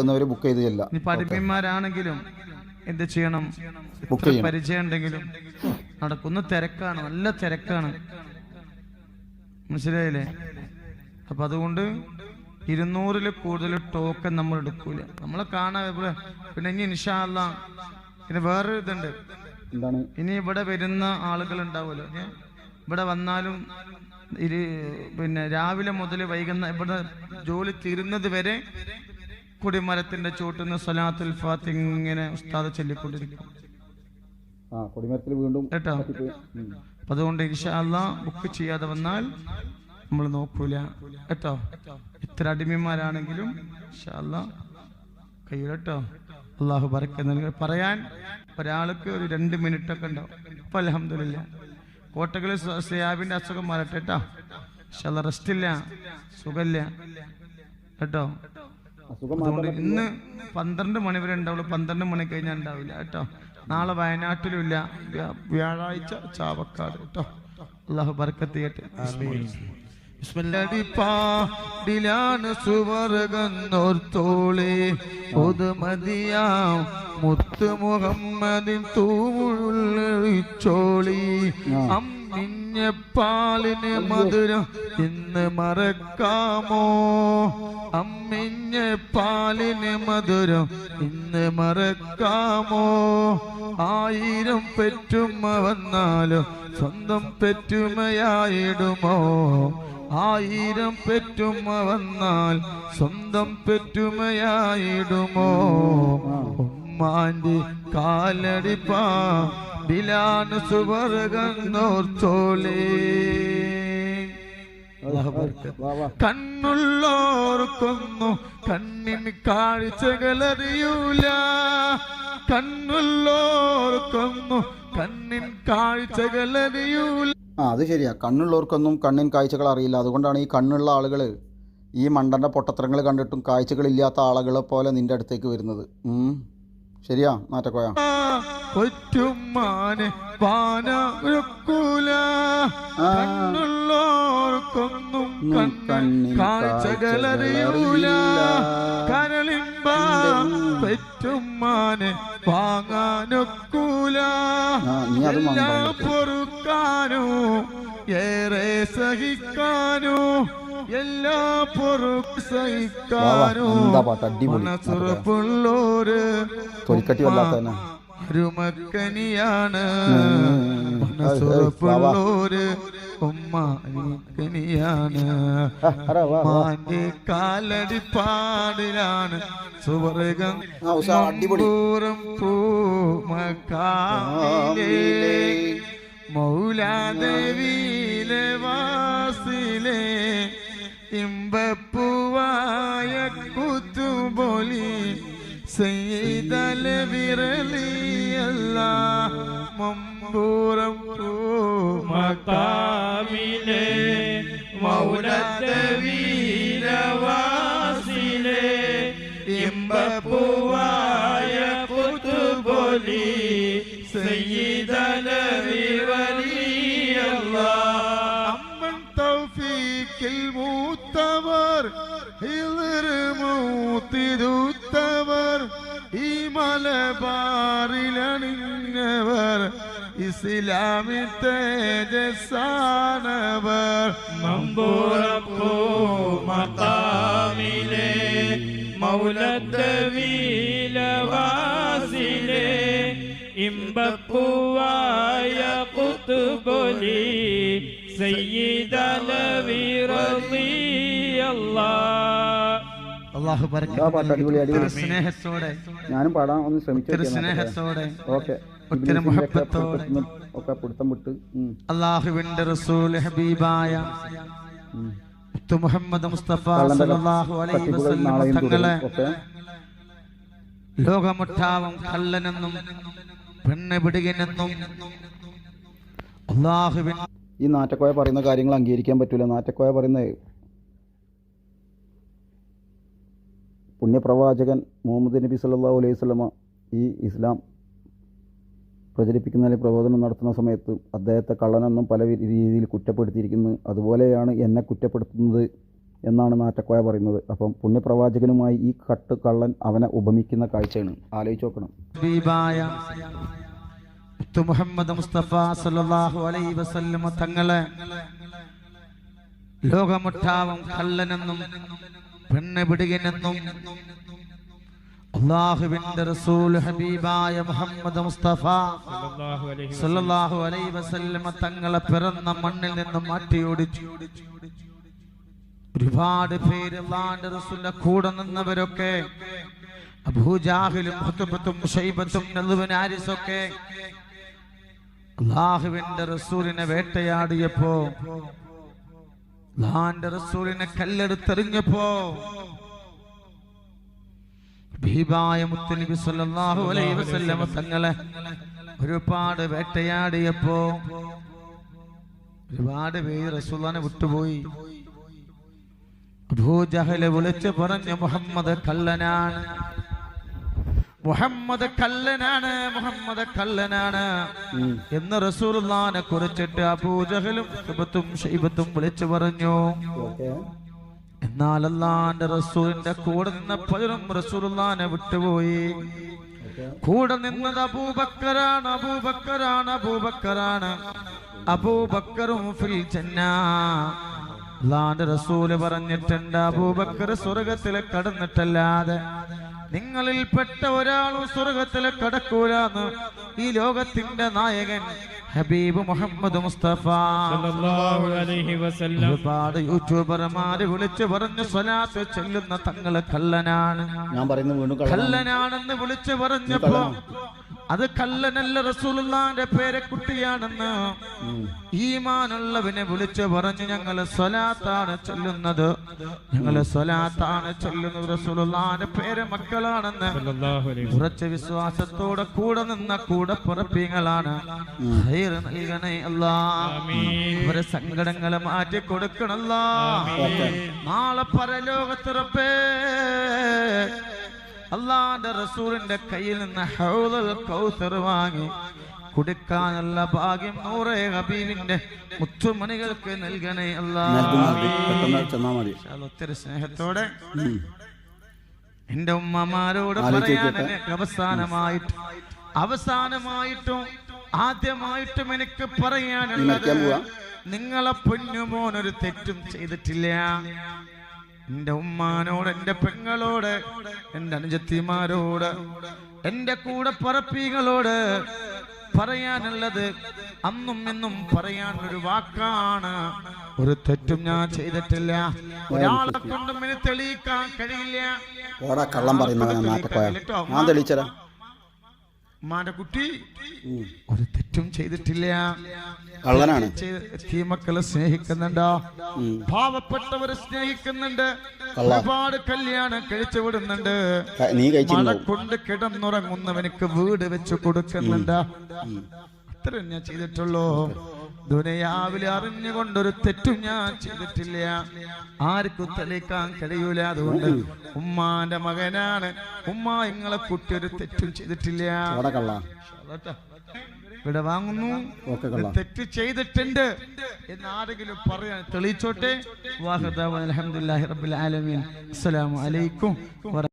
എന്നവര് book ചെയ്ത് ചെല്ല പഠിപ്പന്മാരാണെങ്കിലും എന്ത് ചെയ്യണം? ബുക്ക് പരിചയം ഉണ്ടെങ്കിലും നടക്കുന്ന തിരക്കാണ് നല്ല തിരക്കാണ്. മനസ്സിലായില്ലേ? അപ്പൊ അതുകൊണ്ട് ഇരുന്നൂറിൽ കൂടുതൽ ടോക്കൺ നമ്മൾ എടുക്കൂല. നമ്മളെ കാണാൻ ഇവിടെ. പിന്നെ ഇനി ഇൻഷാല്ല പിന്നെ വേറൊരു ഇതുണ്ട്. ഇനി ഇവിടെ വരുന്ന ആളുകൾ ഉണ്ടാവുമല്ലോ? ഇവിടെ വന്നാലും ഇരു പിന്നെ രാവിലെ മുതൽ വൈകുന്ന ഇവിടെ ജോലി തീരുന്നത് വരെ കുടിമരത്തിന്റെ ചൂട്ടുന്ന സലാത്തുൽ ഫാത്തി ഇങ്ങനെ ഉസ്താദ് ചൊല്ലിക്കൊണ്ടിരിക്കും. ആ കൊടിമരത്തിൽ വീണ്ടും കേട്ടോ. അപ്പൊ അതുകൊണ്ട് ഇൻഷാല്ല ബുക്ക് ചെയ്യാതെ വന്നാൽ നമ്മൾ നോക്കൂല. കേട്ടോ? ഇത്ര അടിമമാരാണെങ്കിലും ഇൻഷാല്ല കഴിയും കേട്ടോ. അള്ളാഹു പറക്ക പറയാൻ ഒരാൾക്ക് ഒരു രണ്ട് മിനിറ്റ് ഒക്കെ ഉണ്ടാവും അപ്പൊ അലഹമില്ല കോട്ടകളിൽ സിയാബിന്റെ അസുഖം മാറട്ടെ കേട്ടോ. ഇൻഷാല്ല റെസ്റ്റ് ഇല്ല. സുഖമില്ല കേട്ടോ? അതുകൊണ്ട് ഇന്ന് പന്ത്രണ്ട് മണി വരെ ഉണ്ടാവുള്ളൂ. പന്ത്രണ്ട് മണി കഴിഞ്ഞാൽ ഉണ്ടാവില്ല കേട്ടോ. നാളെ വയനാട്ടിലുമില്ല. വ്യാ- വ്യാഴാഴ്ച ചാവക്കാട് കേട്ടോ. അള്ളാഹു ബർക്കത്ത് ചെയ്യട്ടെ. ടിലാണ് സുവർഗന്നോർത്തോളെ പൊതുമതിയാം മുത്ത് മുഹമ്മദിൻ തൂമുള്ളിച്ചോളി അമ്മിഞ്ഞപ്പാലിന് മധുരം ഇന്ന് മറക്കാമോ? അമ്മിഞ്ഞപ്പാലിന് മധുരം ഇന്ന് മറക്കാമോ? ആയിരം പെറ്റുമ വന്നാലും സ്വന്തം പെറ്റുമയായിടുമോ? ആയിരം പെറ്റുമ വന്നാൽ സ്വന്തം പെറ്റുമയായിടുമോ? ഉമ്മാന്റെ കാലടിപ്പാ ബിലാന് സുവർഗന്നോർത്തോളേ കണ്ണുള്ളോർക്കൊന്നു കണ്ണിൻ കാഴ്ചകളറിയൂല. കണ്ണുള്ളോർക്കൊന്നു കണ്ണിൻ കാഴ്ചകളറിയൂല. ആ അത് ശരിയാ. കണ്ണുള്ളവർക്കൊന്നും കണ്ണിൻ കാഴ്ചകൾ അറിയില്ല അതുകൊണ്ടാണ് ഈ കണ്ണുള്ള ആളുകൾ ഈ മണ്ടന്റെ പൊട്ടത്തരങ്ങൾ കണ്ടിട്ടും കാഴ്ചകളില്ലാത്ത ആളുകളെ പോലെ നിന്റെ അടുത്തേക്ക് വരുന്നത്. ശരിയാ മാറ്റക്കോയ കൊറ്റുമാനെ പാനൊരുക്കൂല കണ്ണുള്ളോർക്കൊന്നും കണ്ണിൻ കാഴ്ചകളറിയൂല. കരളിമ്പ പെറ്റുമാനെ വാങ്ങാനൊക്കൂല. എല്ലാം പൊറുക്കാനോ ഏറെ സഹിക്കാനോ എല്ലാ പൊറുക്ക് സഹിക്കാനോ മനസ്സുറപ്പുള്ളോര് തൊലിക്കട്ടി വല്ലാത്ത ഉം. മനസ്സുറപ്പുള്ളോര് ഉമ്മാനിക്കനിയാണ്. മാന്റെ കാലടിപ്പാടിലാണ് സുവർഗം ആ, പൂമക്കാലേ മൗലാദേവിയിലെ വാസിലെ ഇമ്പപ്പൂവായ കുത്തുബൊലി സെയ്തല വിരലിയല്ല മമ്പൂറം പൂമക്കാവിലെ മൗലാദേവിയിലെ ഇമ്പപ്പൂവായ കുത്തുബൊലി വിരലിയല്ല അമ്മൻ തൗഫീക്കിൽ മൂത്തവർ ഹിളർ മൂത്തിരുത്തവർ മലബാറിലണിഞ്ഞവർ ഇസ്ലാമി തേജസ്സാണവർ. നമ്പൂറപ്പോ മക്കാമിലെ മൗലദ്വീലവാസിലെ ഇമ്പപ്പൂവായ കുത്തുബൊലി സയ്യിദലവിറലിയല്ലാ അള്ളാഹു സ്നേഹത്തോടെ. ഞാനും പാടാൻ ഒന്ന് ശ്രമിച്ചു സ്നേഹത്തോടെ. ഓക്കെ. ഒത്തിരി മുഹബത്തോടെ. ഒക്കെ പിടുത്തം വിട്ട് അള്ളാഹുവിന്റെ റസൂൽ ഹബീബായ. മുഹമ്മദ് മുസ്തഫ സല്ലല്ലാഹു അലൈഹി വസല്ലം തങ്ങളെ ലോകമൊട്ടാവും കള്ളനെന്നും പെണ്ണ് പിടികനെന്നും അള്ളാഹുവിൻ ഈ നാറ്റക്കോയ പറയുന്ന കാര്യങ്ങൾ അംഗീകരിക്കാൻ പറ്റൂല. നാറ്റക്കോയ പറയുന്നത് പുണ്യപ്രവാചകൻ മുഹമ്മദ് നബി സല്ലാ അലൈഹി സ്വലമ ഈ ഇസ്ലാം പ്രചരിപ്പിക്കുന്നതിന് പ്രബോധനം നടത്തുന്ന സമയത്ത് അദ്ദേഹത്തെ കള്ളനെന്നും പല രീതിയിൽ കുറ്റപ്പെടുത്തിയിരിക്കുന്നു. അതുപോലെയാണ് എന്നെ കുറ്റപ്പെടുത്തുന്നത് എന്നാണ് നാറ്റക്കോയ പറയുന്നത്. അപ്പം പുണ്യപ്രവാചകനുമായി ഈ കട്ട് കള്ളൻ അവനെ ഉപമിക്കുന്ന കാഴ്ചയാണ്. ആലോചിച്ച് നോക്കണം. മുഹമ്മദ് മുസ്തഫ സല്ലല്ലാഹു അലൈഹി വസല്ലമ തങ്ങളെ ലോകമൊട്ടാവും കള്ളനെന്നും പെണ്ണ് പിടികിനെന്നും അള്ളാഹുവിന്റെ റസൂൽ ഹബീബായ മുഹമ്മദ് മുസ്തഫ സല്ലല്ലാഹു അലൈഹി വസല്ലമ തങ്ങളെ പിറന്ന മണ്ണിൽ നിന്നും മാറ്റിയോടിച്ചു ഒരുപാട് പേര് അള്ളാന്റെ റസൂലിന്റെ കൂടെ നിന്നവരൊക്കെ അബൂജാഹിലും ഹുതുബത്തും ഷൈബത്തും നളുവൻ ആരിസൊക്കെ അള്ളാഹുവിന്റെ റസൂലിനെ വേട്ടയാടിയപ്പോ അള്ളാന്റെ റസൂലിനെ കല്ലെടുത്തെറിഞ്ഞപ്പോ ഭീബായ മുത്തലിബി സല്ലല്ലാഹു അലൈഹി വസല്ലമ തങ്ങളെ ഒരുപാട് വേട്ടയാടിയപ്പോ ഒരുപാട് പേര് റസൂലിനെ വിട്ടുപോയി. അബൂജഹൽ വിളിച്ചു പറഞ്ഞു മുഹമ്മദ് കള്ളനാണ്. മുഹമ്മദ് കല്ലനാണ് മുഹമ്മദ് കല്ലനാണ് എന്ന് റസൂർനെ കുറിച്ചിട്ട് അബൂജഹലും ഷൈബത്തും വിളിച്ചു പറഞ്ഞു. എന്നാൽ അല്ലാന്റെ റസൂലിന്റെ കൂടെ നിന്ന പലരും റസൂലുള്ളാനെ വിട്ടുപോയി കൂടെ നിന്നത് അബൂബക്കറാണ് അബൂബക്കറാണ് അബൂബക്കറാണ്. അബൂബക്കറും ഫിൽ ജന്ന. അല്ലാന്റെ റസൂൽ പറഞ്ഞിട്ടുണ്ട് അബൂബക്കർ സ്വർഗത്തിൽ കടന്നിട്ടല്ലാതെ നിങ്ങളിൽ പെട്ട ഒരാളും സ്വർഗത്തിൽ കടക്കൂലെന്ന് ഈ ലോകത്തിന്റെ നായകൻ ഹബീബ് മുഹമ്മദ് മുസ്തഫ. സല്ലല്ലാഹു അലൈഹി വസല്ലം. ഒരുപാട് യൂട്യൂബർമാര് വിളിച്ചു പറഞ്ഞു സ്വലാത്ത് ചെല്ലുന്ന തങ്ങൾ കള്ളനാണ്. ഞാൻ പറയുന്നത് കള്ളനാണെന്ന് വിളിച്ചു പറഞ്ഞപ്പോ അത് കല്ലനല്ല റസൂലുള്ളാന്റെ പേരെ പേരക്കുട്ടിയാണെന്ന് ഈമാനുള്ളവനെ വിളിച്ചു പറഞ്ഞു ഞങ്ങൾ സ്വലാത്താണ് ചൊല്ലുന്നത്. ഞങ്ങൾ സ്വലാത്താണ് ചൊല്ലുന്നത് റസൂലുള്ളാന്റെ പേരെ മക്കളാണെന്ന്. ഉറച്ച വിശ്വാസത്തോടെ കൂടെ നിന്ന കൂടെ പുറപ്പിങ്ങളാണ്. ഹൈറ് നൽകണേ അല്ലാ. അവരെ സങ്കടങ്ങളെ മാറ്റി കൊടുക്കണല്ലോ. നാളെ പരലോകത്തിറപ്പേ അള്ളാന്റെ റസൂലിന്റെ കയ്യിൽ നിന്ന് ഹൗദൽ കൗസർ വാങ്ങി കുടിക്കാനുള്ള ഭാഗ്യം നൂറെ ഹബീബിന്റെ മുത്തുമണികൾക്ക് നൽകണേ അല്ലാ പെട്ടെന്ന് ചെന്നാൽ മതി. ഒത്തിരി സ്നേഹത്തോടെ എന്റെ ഉമ്മമാരോട് പറയാൻ അവസാനമായിട്ട് അവസാനമായിട്ടും ആദ്യമായിട്ടും എനിക്ക് പറയാനുള്ളത്? നിങ്ങളെ പൊന്നുമോനൊരു തെറ്റും ചെയ്തിട്ടില്ല. എന്റെ ഉമ്മാനോട് എന്റെ പെങ്ങളോട് എന്റെ അനുജത്തിമാരോട് എന്റെ കൂടെ പറപ്പികളോട് പറയാനുള്ളത് അന്നും എന്നും പറയാൻ ഒരു വാക്കാണ്. ഒരു തെറ്റും ഞാൻ ചെയ്തിട്ടില്ല. ഒരാളെ കൊണ്ടും തെളിയിക്കാൻ കഴിയില്ല. കള്ളം നാറ്റക്കോയ ഞാൻ തെളിയിച്ചരാ ഉമ്മാന്റെ കുട്ടി ഒരു തെറ്റും ചെയ്തിട്ടില്ല. കള്ളനാണ്. മക്കളെ സ്നേഹിക്കുന്നുണ്ടോ. പാവപ്പെട്ടവരെ സ്നേഹിക്കുന്നുണ്ട്. ഒരുപാട് കല്യാണം കഴിച്ചു വിടുന്നുണ്ട്. മഴ കൊണ്ട് കിടന്നുറങ്ങുന്നവനക്ക് വീട് വെച്ചു കൊടുക്കുന്നുണ്ട്. അത്രയും ഞാൻ ചെയ്തിട്ടുള്ളൂ. ദുനയാവിലെ അറിഞ്ഞുകൊണ്ടൊരു തെറ്റും ഞാൻ ചെയ്തിട്ടില്ല. ആർക്കും തെളിയിക്കാൻ കഴിയൂല. അതുകൊണ്ട് ഉമ്മാന്റെ മകനാണ്. ഉമ്മ ഇങ്ങളെ കുട്ടി ഒരു തെറ്റും ചെയ്തിട്ടില്ല. ഇവിടെ വാങ്ങുന്നു. തെറ്റ് ചെയ്തിട്ടുണ്ട്. എന്ന് ആരെങ്കിലും പറയാൻ തെളിയിച്ചോട്ടെ? വാഹദാവ് അലഹമുല്ലാഹി റബ്ബിൽ ആലമീൻ. അസ്സലാമു അലൈക്കും വറ